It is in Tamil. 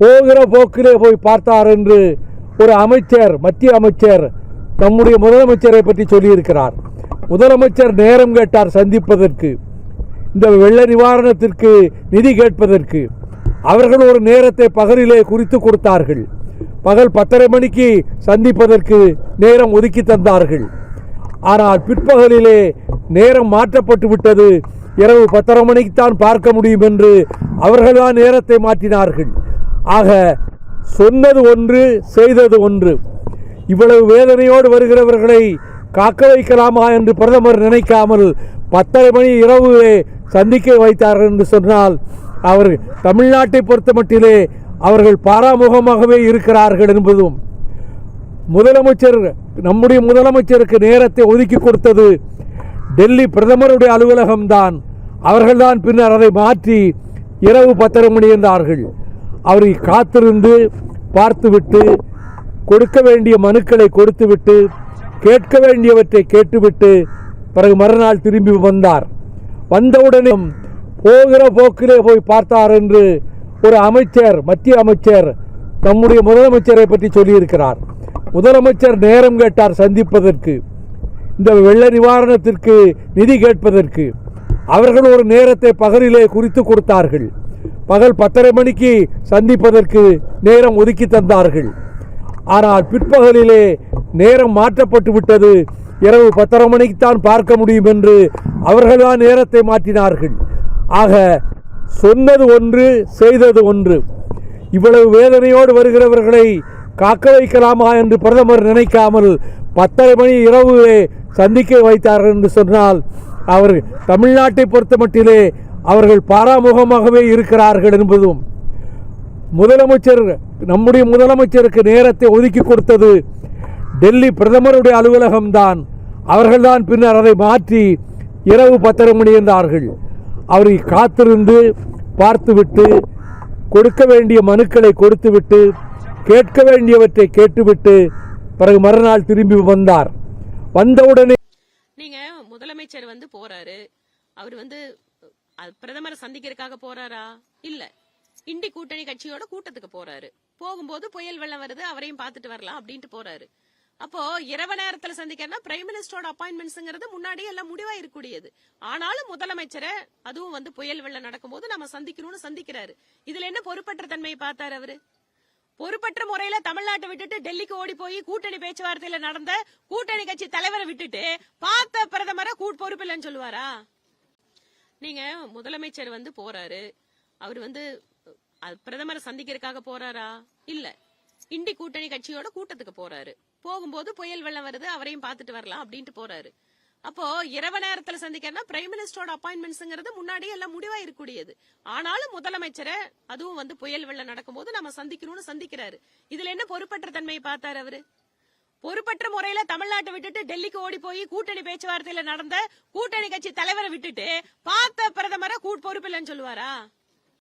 போகிற போக்கிலே போய் பார்த்தார் என்று ஒரு அமைச்சர் மத்திய அமைச்சர் நம்முடைய முதலமைச்சரை பற்றி சொல்லியிருக்கிறார். முதலமைச்சர் நேரம் கேட்டார் சந்திப்பதற்கு இந்த வெள்ள நிவாரணத்திற்கு நிதி கேட்பதற்கு. அவர்கள் ஒரு நேரத்தை பகலிலே குறித்து கொடுத்தார்கள். பகல் பத்தரை மணிக்கு சந்திப்பதற்கு நேரம் ஒதுக்கி தந்தார்கள். ஆனால் பிற்பகலிலே நேரம் மாற்றப்பட்டு விட்டது இரவு பத்தரை மணிக்குத்தான் பார்க்க முடியும் என்று அவர்கள்தான் நேரத்தை மாற்றினார்கள். ஆக சொன்னது ஒன்று செய்தது ஒன்று. இவ்வளவு வேதனையோடு வருகிறவர்களை காக்க வைக்கலாமா என்று பிரதமர் நினைக்காமல் பத்தரை மணி இரவு சந்திக்க வைத்தார்கள் என்று சொன்னால் அவர் தமிழ்நாட்டை பொறுத்த மட்டிலே அவர்கள் பாராமுகமாகவே இருக்கிறார்கள் என்பதும் முதலமைச்சர் நம்முடைய முதலமைச்சருக்கு நேரத்தை ஒதுக்கி கொடுத்தது டெல்லி பிரதமருடைய அலுவலகம்தான். அவர்கள்தான் பின்னர் அதை மாற்றி இரவு பத்தரை மணி என்றார்கள். அவரை காத்திருந்து பார்த்துவிட்டு கொடுக்க வேண்டிய மனுக்களை கொடுத்துவிட்டு கேட்க வேண்டியவற்றை கேட்டுவிட்டு பிறகு மறுநாள் திரும்பி வந்தார். வந்தவுடனே போகிற போக்கிலே போய் பார்த்தார் என்று ஒரு அமைச்சர் மத்திய அமைச்சர் நம்முடைய முதலமைச்சரை பற்றி சொல்லியிருக்கிறார். முதலமைச்சர் நேரம் கேட்டார் சந்திப்பதற்கு இந்த வெள்ள நிவாரணத்திற்கு நிதி கேட்பதற்கு. அவர்கள் ஒரு நேரத்தை பகலிலே குறித்து கொடுத்தார்கள். பகல் பத்தரை மணிக்கு சந்திப்பதற்கு நேரம் ஒதுக்கி தந்தார்கள். ஆனால் பிற்பகலிலே நேரம் மாற்றப்பட்டு விட்டது. இரவு பத்தரை மணிக்குத்தான் பார்க்க முடியும் என்று அவர்கள்தான் நேரத்தை மாற்றினார்கள். ஆக சொன்னது ஒன்று செய்தது ஒன்று. இவ்வளவு வேதனையோடு வருகிறவர்களை காக்க வைக்கலாமா என்று பிரதமர் நினைக்காமல் பத்தரை மணி இரவு சந்திக்க வைத்தார்கள் என்று சொன்னால் அவர் தமிழ்நாட்டை பொறுத்த மட்டிலே அவர்கள் பாராமுகமாகவே இருக்கிறார்கள் என்பதும் முதலமைச்சர் நம்முடைய முதலமைச்சருக்கு நேரத்தை ஒதுக்கி கொடுத்தது டெல்லி பிரதமருடைய அலுவலகம்தான். அவர்கள்தான் பின்னர் அதை மாற்றி இரவு பத்தரை மணி என்றார்கள். அவரை காத்திருந்து பார்த்துவிட்டு கொடுக்க வேண்டிய மனுக்களை கொடுத்துவிட்டு கேட்க வேண்டியவற்றை கேட்டுவிட்டு பிறகு மறுநாள் திரும்பி வந்தார். வந்தவுடனே நீங்க முதலமைச்சர் வந்து போறாரு. அவர் வந்து பிரதமரை சந்திக்கிறதுக்காக போறாரா? இல்ல. இண்டி கூட்டணி கட்சியோட கூட்டத்துக்கு போறாரு. போகும்போது புயல் வெள்ளம் வருது அவரையும் பார்த்துட்டு வரலாம் அப்படின்ட்டு போறாரு. அப்போ இரவு நேரத்துல சந்திக்கிறனா பிரைம் மினிஸ்டரோட அப்பாயின்மெண்ட்ஸ்ங்கிறது முன்னாடியே எல்லாம் முடிவா இருக்கக்கூடியது ஆனாலும் முதலமைச்சரை அதுவும் வந்து புயல் வெள்ளம் நடக்கும்போது நம்ம சந்திக்கணும்னு சந்திக்கிறாரு. இதுல என்ன பொறுப்பற்ற தன்மையை பார்த்தாரு அவரு? பொறுப்பற்ற முறையில தமிழ்நாட்டை விட்டுட்டு டெல்லிக்கு ஓடி போய் கூட்டணி பேச்சுவார்த்தையில நடந்த கூட்டணி கட்சி தலைவரை விட்டுட்டு பார்த்த பிரதமரை கூட் பொறுப்பில்லைன்னு சொல்லுவாரா? நீங்க முதலமைச்சர் வந்து போறாரு. அவர் வந்து பிரதமரை சந்திக்கிறதுக்காக போறாரா? இல்ல. இண்டி கூட்டணி கட்சியோட கூட்டத்துக்கு போறாரு. போகும்போது புயல் வெள்ளம் வருது அவரையும் பார்த்துட்டு வரலாம் அப்படின்ட்டு போறாரு. அப்போ இரவு நேரத்துல சந்திக்கிறனா பிரைம் மினிஸ்டரோட அப்பாயின்மெண்ட்ஸ்ங்கிறது முன்னாடியே எல்லாம் முடிவா இருக்கக்கூடியது ஆனாலும் முதலமைச்சரை அதுவும் வந்து புயல் வெள்ளம் நடக்கும்போது நம்ம சந்திக்கணும்னு சந்திக்கிறாரு. இதுல என்ன பொறுப்பற்ற தன்மையை பார்த்தாரு அவரு? பொறுப்பற்ற முறையில தமிழ்நாட்டை விட்டுட்டு டெல்லிக்கு ஓடி போய் கூட்டணி பேச்சுவார்த்தையில நடந்த கூட்டணி கட்சி தலைவரை விட்டுட்டு பார்த்த பிரதமரை கூட் பொறுப்பில்லைன்னு சொல்லுவாரா?